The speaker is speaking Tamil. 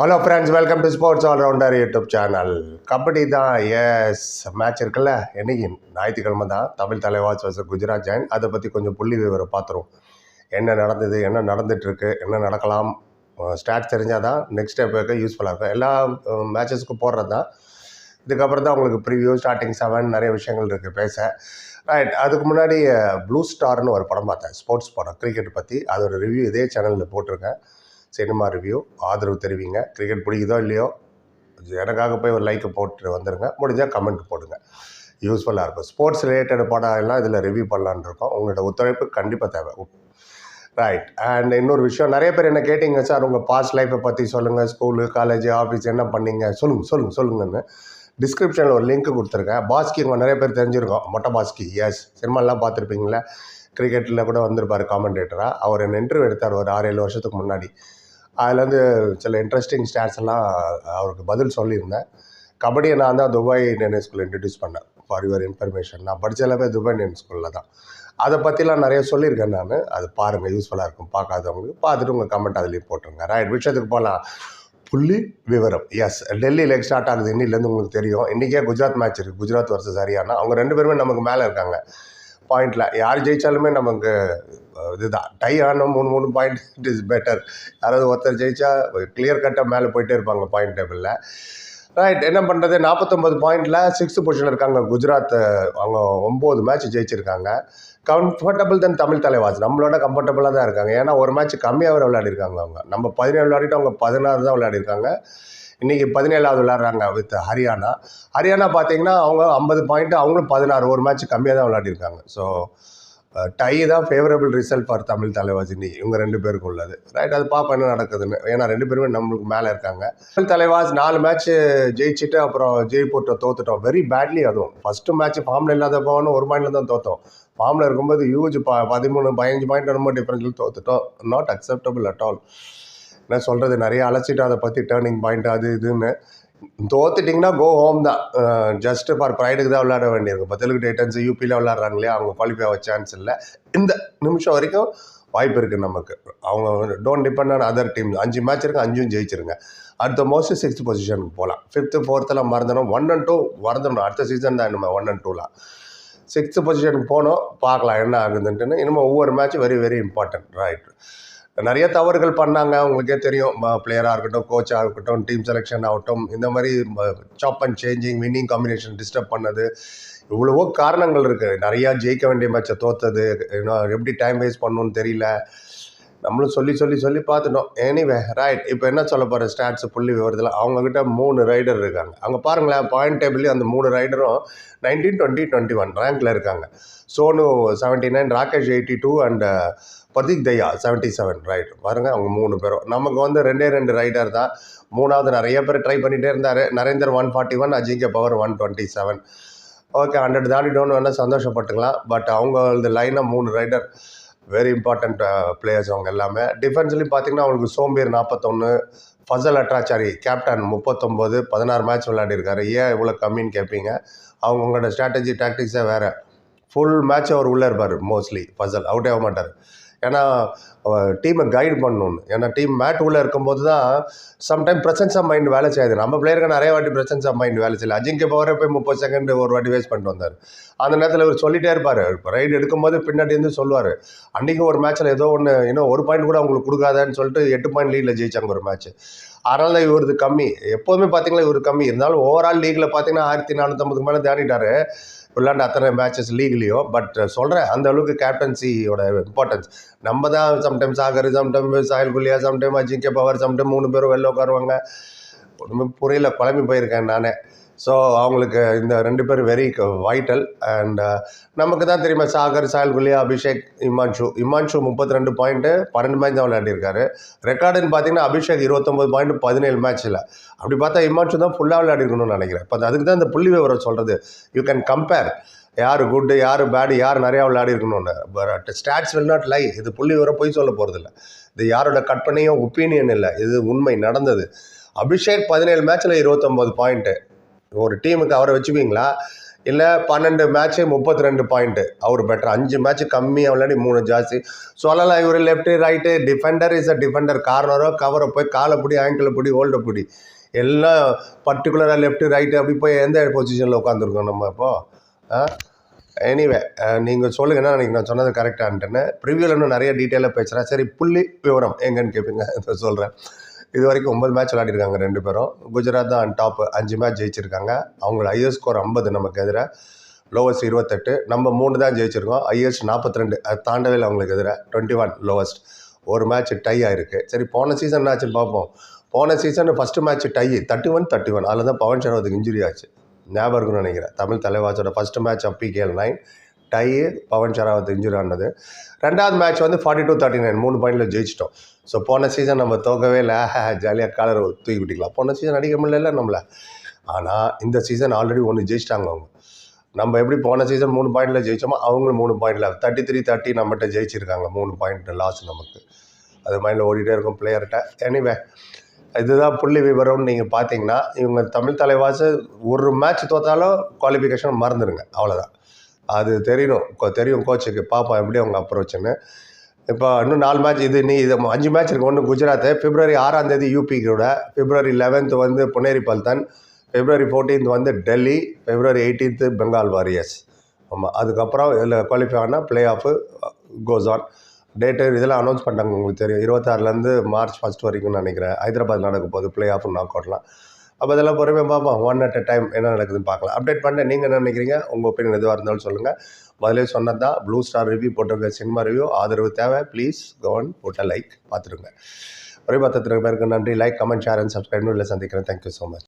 Hello friends welcome to sports allrounder YouTube channel kabaddi தான் எஸ் மேட்ச் இருக்குல்ல? என்னைக்கு? ஞாயிற்றுக்கிழமை தான். தமிழ் தலைவாஸ் வர்சஸ் குஜராத் ஜாயின் அதை பற்றி கொஞ்சம் புள்ளி விவரம் பார்த்துருவோம். என்ன நடந்தது என்ன நடந்துகிட்ருக்கு என்ன நடக்கலாம் ஸ்டாட் தெரிஞ்சால் தான் நெக்ஸ்ட் ஸ்டெப்புக்கு யூஸ்ஃபுல்லாக இருக்கும். எல்லா மேட்சஸ்க்கும் போடுறது தான். இதுக்கப்புறம் தான் உங்களுக்கு ப்ரிவியூ ஸ்டார்டிங் செவன் நிறைய விஷயங்கள் இருக்குது பேச. ரைட் அதுக்கு முன்னாடி ப்ளூ ஸ்டார்னு ஒரு படம் பார்த்தேன். ஸ்போர்ட்ஸ் படம் கிரிக்கெட் பற்றி அதோட ரிவ்யூ இதே சேனலில் போட்டிருக்கேன். சினிமா ரிவ்யூ ஆதரவு தெரிவிங்க. கிரிக்கெட் பிடிக்குதோ இல்லையோ எனக்காக போய் ஒரு லைக்கை போட்டு வந்துடுங்க முடிஞ்சால் கமெண்ட் போடுங்க. யூஸ்ஃபுல்லாக இருக்கும். ஸ்போர்ட்ஸ் ரிலேட்டட் படம் எல்லாம் இதில் ரிவ்யூ பண்ணலான் இருக்கோம். உங்களோட ஒத்துழைப்பு கண்டிப்பாக தேவை. ரைட் அண்ட் இன்னொரு விஷயம் நிறைய பேர் என்ன கேட்டிங்க சார் உங்கள் பாஸ்ட் லைஃப்பை பற்றி சொல்லுங்கள் ஸ்கூலு காலேஜ் ஆஃபீஸ் என்ன பண்ணீங்க? சொல்லுங்கள் சொல்லுங்கள் சொல்லுங்கன்னு. டிஸ்கிரிப்ஷனில் ஒரு லிங்க் கொடுத்துருக்கேன். பாஸ்கி உங்கள் நிறைய பேர் தெரிஞ்சிருக்கோம். மொட்டை பாஸ்கி எஸ் சினிமாலாம் பார்த்துருப்பீங்களே கிரிக்கெட்டில் கூட வந்திருப்பார் காமெண்டேட்டராக அவர் என்ன இன்டர்வியூ எடுத்தார் ஒரு ஆறு ஏழு வருஷத்துக்கு முன்னாடி. அதில் வந்து சில இன்ட்ரெஸ்டிங் ஸ்டாட்ஸ் எல்லாம் அவருக்கு பதில் சொல்லியிருந்தேன். கபடியை நான் தான் துபாய் இந்தியன் ஸ்கூலில் இன்ட்ரடியூஸ் பண்ணேன். ஃபார் யுவர் இன்ஃபர்மேஷன் நான் படித்த எல்லாமே துபாய் இந்தியன் ஸ்கூலில் தான். அதை பற்றிலாம் நிறைய சொல்லியிருக்கேன் நான். அது பாருங்கள் யூஸ்ஃபுல்லாக இருக்கும். பார்க்காதவங்களுக்கு பார்த்துட்டு உங்கள் கமெண்ட் அதுலேயும் போட்டுருங்க. ரைட் விஷயத்துக்கு போகலாம் புள்ளி விவரம். எஸ் டெல்லி லெக் ஸ்டார்ட் ஆகுது. இன்னிலேருந்து உங்களுக்கு தெரியும். இன்றைக்கே குஜராத் மேட்ச் இருக்குது குஜராத் வர்சஸ் ஹரியானா. அவங்க ரெண்டு பேருமே நமக்கு மேலே இருக்காங்க. பாயிண்டில். யார் ஜெயித்தாலுமே நமக்கு இதுதான். டை ஆனால் மூணு மூணு பாயிண்ட் இட் இஸ் பெட்டர் யாராவது ஒருத்தர் ஜெயித்தா கிளியர் கட்டாக மேலே போயிட்டே இருப்பாங்க பாயிண்ட் டேபிளில் ரைட் என்ன பண்ணுறது நாற்பத்தொம்பது பாயிண்டில் சிக்ஸ்த் பொசிஷனில் இருக்காங்க குஜராத் அவங்க ஒம்பது மேட்ச் ஜெயிச்சிருக்காங்க. கம்ஃபர்டபுள் தென் தமிழ் தலைவாஸ் நம்மளோட கம்ஃபர்டபுளாக தான் இருக்காங்க. ஏன்னா ஒரு மேட்ச் கம்மியாக விளையாடிருக்காங்க அவங்க. நம்ம பதினேழு விளையாடிட்டு அவங்க பதினாறு தான் விளையாடிருக்காங்க. இன்றைக்கி பதினேழாவது விளாட்றாங்க வித் ஹரியானா. ஹரியானா பார்த்தீங்கன்னா அவங்க ஐம்பது பாயிண்ட் அவங்களும் பதினாறு ஒரு மேட்ச் கம்மியாக தான் விளையாடிருக்காங்க. ஸோ டை தான் favourable result for Tamil Thalaivas இன்னைக்கு இவங்க ரெண்டு பேருக்கும் உள்ளது. ரைட் அது பார்ப்போம் என்ன நடக்குதுன்னு. ஏன்னா ரெண்டு பேருமே நம்மளுக்கு மேலே இருக்காங்க. தமிழ் தலைவாஸ் நாலு மேட்ச்சு ஜெயிச்சுட்டு அப்புறம் ஜெய்ப்பூர்ட்ட தோத்துட்டோம். வெரி பேட்லி அதுவும். ஃபஸ்ட்டு மேட்ச் ஃபார்மில் இல்லாத போகணும் ஒரு பாயிண்டில் தான் தோத்தோம். ஃபார்மில் இருக்கும்போது யூஜ் ப பதிமூணு பதினஞ்சு பாயிண்ட் ரொம்ப டிஃப்ரென்ஸில் தோத்துட்டோம். நாட் அக்செப்டபிள் அட் ஆல் என்ன சொல்கிறது நிறைய அலசிட்டு அதை பற்றி டேர்னிங் பாயிண்ட் அது இதுன்னு. தோத்துட்டிங்கன்னா கோ ஹோம் தான். ஜஸ்ட் ஃபார் ப்ரைடுக்கு தான் விளையாட வேண்டியிருக்கும் இப்போ தெலுங்கு டைட்டன்ஸ் யூபியில் விளாட்றாங்க இல்லையா? அவங்க குவாலிஃபை ஆக சான்ஸ் இல்லை. இந்த நிமிஷம் வரைக்கும் வாய்ப்பு இருக்குது நமக்கு. அவங்க don't depend on other team அஞ்சு மேட்ச் இருக்குது அஞ்சும் ஜெயிச்சிருங்க. அடுத்த மோஸ்ட் சிக்ஸ்த் பொசிஷனுக்கு போகலாம் ஃபிஃப்த்து ஃபோர்த்தெல்லாம் மறந்துடும். ஒன் அண்ட் டூ மறந்துடணும். அடுத்த சீசன் தான் இனிமேல் ஒன் அண்ட் டூலாம் சிக்ஸ்த்து பொசிஷனுக்கு போனோம். பார்க்கலாம் என்ன ஆகுதுன்ட்டுன்னு. இனிமேல் ஒவ்வொரு match very very important right நிறைய தவறுகள் பண்ணாங்க. உங்களுக்கே தெரியும். பிளேயராக இருக்கட்டும் கோச்சாக இருக்கட்டும் டீம் செலெக்ஷன் ஆகட்டும் இந்த மாதிரி chop and changing winning combination disturb பண்ணது. இவ்வளவோ காரணங்கள் இருக்குது நிறையா ஜெயிக்க வேண்டிய மேட்சை தோத்தது. இன்னும் எப்படி டைம் வேஸ்ட் பண்ணணும்னு தெரியல. நம்மளும் சொல்லி சொல்லி சொல்லி பார்த்துட்டோம். எனிவே ரைட் இப்போ என்ன சொல்ல போகிற ஸ்டாட்ஸ் புள்ளி விவரத்தில் அவங்கக்கிட்ட மூணு ரைடர் இருக்காங்க. அங்கே பாருங்களேன் பாயிண்ட் டேபிள்லேயும் அந்த மூணு ரைடரும் நைன்டீன் டுவெண்ட்டி டுவெண்ட்டி ஒன் ரேங்கில் இருக்காங்க. Sonu seventy nine Rakesh eighty two and Prateek Dahiya seventy seven right பாருங்க அவங்க மூணு பேரும். நமக்கு வந்து ரெண்டே ரெண்டு ரைடர் தான். மூணாவது நிறைய பேர் ட்ரை பண்ணிகிட்டே இருந்தார். Narender one forty one Ajinkya Pawar one twenty seven okay hundred தாண்டிட்டோன்னு வேணால் சந்தோஷப்பட்டுக்கலாம். பட் அவங்க இந்த லைனாக மூணு ரைடர் வெரி இம்பார்ட்டண்ட் பிளேயர்ஸ் அவங்க எல்லாமே. டிஃபென்ஸ்லேயும் பார்த்தீங்கன்னா அவங்களுக்கு சோம்பேர் நாற்பத்தொன்று ஃபசல் அட்ராச்சாரி கேப்டன் முப்பத்தொம்போது பதினாறு மேட்ச் விளையாடிருக்காரு. ஏன் இவ்வளோ கம்மின்னு கேட்பீங்க அவங்களோட ஸ்ட்ராட்டஜி டாக்டிக்ஸே வேறு. ஃபுல் மேட்ச் அவர் உள்ளே இருப்பார் மோஸ்ட்லி ஃபசல் அவுட்டே ஆக மாட்டார். ஏன்னா டீமை கைடு பண்ணணும்னு ஏன்னா டீம் மேட் உள்ளே இருக்கும்போது தான் சம்டைம் பிரசன்ஸ் ஆஃப் மைண்ட் வேலை செய்யாது. நம்ம பிளேயருக்கு நிறைய வாட்டி பிரசன்ஸ் ஆஃப் மைண்ட் வேலை செய்யல. அஜிங்கே பவரே போய் முப்பது செகண்ட் ஒரு வாட்டி வேஸ்ட் பண்ணிட்டு வந்தார். அந்த நேரத்தில் இவர் சொல்லிட்டே இருப்பார். இப்போ ரைடு எடுக்கும்போது பின்னாடி இருந்து சொல்லுவார். அன்றைக்கும் ஒரு மேட்ச்சில் ஏதோ ஒன்று இன்னும் ஒரு பாயிண்ட் கூட அவங்களுக்கு கொடுக்காதேன்னு சொல்லிட்டு எட்டு பாயிண்ட் லீடில் ஜெயிச்சாங்க ஒரு மேட்ச் அதனால தான் இவரது கம்மி. எப்போதுமே பார்த்தீங்கன்னா இவர் கம்மி. இருந்தாலும் ஓவரால் லீக்கில் பார்த்தீங்கன்னா ஆயிரத்தி நானூற்றம்பதுக்கு மேலே தாண்டிட்டார் விளாண்ட அத்தனை மேட்சஸ் லீக்லேயோ பட் சொல்கிறேன் அந்த அளவுக்கு கேப்டன்சியோட இம்பார்ட்டன்ஸ் நம்ம தான் sometimes ஆகர் sometime Sahil Gulia sometime Ajinkya Pawar sometime மூணு பேரும் வெளில உட்காருவாங்க. ஒன்றுமே புரியல குழம்பி போயிருக்கேன் நானே. ஸோ அவங்களுக்கு இந்த ரெண்டு பேரும் வெரி வைட்டல் அண்ட் நமக்கு தான் தெரியுமா சாகர் சாயல் குலியா அபிஷேக் இமான்ஷு. இமான்ஷு முப்பத்தி ரெண்டு பாயிண்ட்டு பன்னெண்டு மேட்ச் தான் விளையாடிருக்காரு. ரெக்கார்டுன்னு பார்த்தீங்கன்னா அபிஷேக் இருபத்தொம்பது பாயிண்ட் பதினேழு மேட்ச்சில் அப்படி பார்த்தா இமான்ஷு தான் ஃபுல்லாக விளையாடிருக்கணும்னு நினைக்கிறேன். இப்போ அதுக்கு தான் இந்த புள்ளி விவரம் சொல்கிறது யூ கேன் கம்பேர் யார் குட்டு யார் பேடு யார் நிறையா விளையாடி இருக்கணும்னு but stats uh, will not lie இது புள்ளி விவரம் போய் சொல்ல போகிறதில்ல இது யாரோட கற்பனையும் ஒப்பீனியன் இல்லை. இது உண்மை நடந்தது. அபிஷேக் பதினேழு மேட்ச்சில் இருபத்தொம்போது பாயிண்ட்டு ஒரு டீமுக்கு அவரை வச்சுப்பீங்களா? இல்லை பன்னெண்டு மேட்ச்சு முப்பத்தி ரெண்டு பாயிண்ட்டு அவர் பெட்டர் அஞ்சு மேட்ச் கம்மியாக விளையாடி மூணு ஜாஸ்தி சொல்லலாம் இவர் left right Defender is a Defender கார்னரோ கவரை போய் காலை பிடி ஆங்கிளை பிடி ஹோல்டை பிடி. எல்லாம் பர்டிகுலராக லெஃப்ட்டு ரைட்டு அப்படி போய் எந்த பொசிஷனில் உட்காந்துருக்கோம் நம்ம இப்போது எனிவே நீங்கள் சொல்லுங்கள் என்ன நான் சொன்னது கரெக்டான்ட்டுன்னு ப்ரிவியூவில் இன்னும் நிறைய டீட்டெயிலாக பேசுகிறேன் சரி புள்ளி விவரம் எங்கன்னு கேட்பீங்க சொல்கிறேன் இது வரைக்கும் ஒன்பது மேட்ச் விளையாடிருக்காங்க ரெண்டு பேரும். குஜராத் தான் டாப் அஞ்சு மேட்ச் ஜெயிச்சிருக்காங்க. அவங்களோட ஹையஸ்ட் ஸ்கோர் ஐம்பது நமக்கு எதிராக லோவஸ்ட் இருபத்தெட்டு. நம்ம மூணு தான் ஜெயிச்சிருக்கோம். ஹையஸ்ட் நாற்பத்தி ரெண்டு அது தாண்டவே இல்லை அவங்களுக்கு எதிராக டுவெண்ட்டி ஒன் லோவஸ்ட் ஒரு மேட்ச் டை ஆயிருக்கு. சரி போன சீசன் என்ன ஆச்சுன்னு பார்ப்போம். போன season first match tie thirty one thirty one அதில் தான் பவன் சரவத்துக்கு இன்ஜுரி ஆச்சு. ஞாபகம் இருக்குன்னு நினைக்கிறேன். தமிழ் தலைவாசோட ஃபஸ்ட்டு மேட்ச் பிகேஎல் நைன் டையே பவன் சராவத் இன்ஜுரி ஆனது. ரெண்டாவது மேட்ச் வந்து ஃபார்ட்டி டூ தேர்ட்டி நைன் மூணு பாயிண்டில் ஜெயிச்சிட்டோம். ஸோ போன சீசன் நம்ம தோக்கவே இல்லை. ஜாலியாக காலர் தூக்கி விட்டிக்கலாம். போன சீசன் அடிக்க முடியல நம்மளை. ஆனால் இந்த சீசன் ஆல்ரெடி ஒன்று ஜெயிச்சிட்டாங்க அவங்க. நம்ம எப்படி போன சீசன் மூணு பாயிண்டில் ஜெயிச்சோமோ அவங்களும் மூணு பாயிண்டில் தேர்ட்டி த்ரீ தேர்ட்டி நம்மகிட்ட ஜெயிச்சிருக்காங்க மூணு பாயிண்ட் லாஸ் நமக்கு. அது மைண்டில் ஓடிட்டே இருக்கும் பிளேயர்கிட்ட எனிவே இதுதான் புள்ளி விவரம்னு நீங்கள் பார்த்தீங்கன்னா இவங்க தமிழ் தலைவாசு ஒரு மேட்ச் தோத்தாலும் குவாலிஃபிகேஷன் மறந்துடுங்க அவ்வளோதான் அது தெரியணும். தெரியும் கோச்சுக்கு. பாப்பா எப்படி அவங்க அப்ரோச்சுன்னு இப்போ இன்னும் நாலு மேட்ச் இது நீ இது அஞ்சு மேட்ச் இருக்கு. ஒன்று குஜராத் பிப்ரவரி ஆறாம் தேதி யூபி கூட. பிப்ரவரி லெவன்த் வந்து புனேரி பல்தன். பிப்ரவரி ஃபோர்டீன்த் வந்து Delhi. February eighteenth Bengal warriors. ஆமாம் அதுக்கப்புறம் இதில் குவாலிஃபை ஆனால் play off goes on date இதெல்லாம் அனௌன்ஸ் பண்ணிட்டாங்க உங்களுக்கு தெரியும். இருபத்தாறுலேருந்து மார்ச் ஃபஸ்ட் வரைக்கும் நினைக்கிறேன். ஹைதராபாத் நடக்க போகுது ப்ளே ஆஃப் நாக் அவுட்லாம் அப்போ இதெல்லாம் பொறுமையாக பார்ப்போம் ஒன் அட் அ டைம் என்ன நடக்குதுன்னு பார்க்கலாம். அப்டேட் பண்ண நீங்கள் என்ன நினைக்கிறீங்க? உங்கள் ஒப்பீனியன் எதுவாக இருந்தாலும் சொல்லுங்கள் முதலே சொன்னது தான் ப்ளூ ஸ்டார் ரிவ்யூ போட்டிருக்க சினிமா ரிவ்யூ ஆதரவு தேவை. ப்ளீஸ் கவன் போட்ட லைக் பார்த்துருங்க ஒரே பார்த்துருக்க பேருக்கு நன்றி. Like comment share and subscribe இல்லை சந்திக்கிறேன். Thank you so much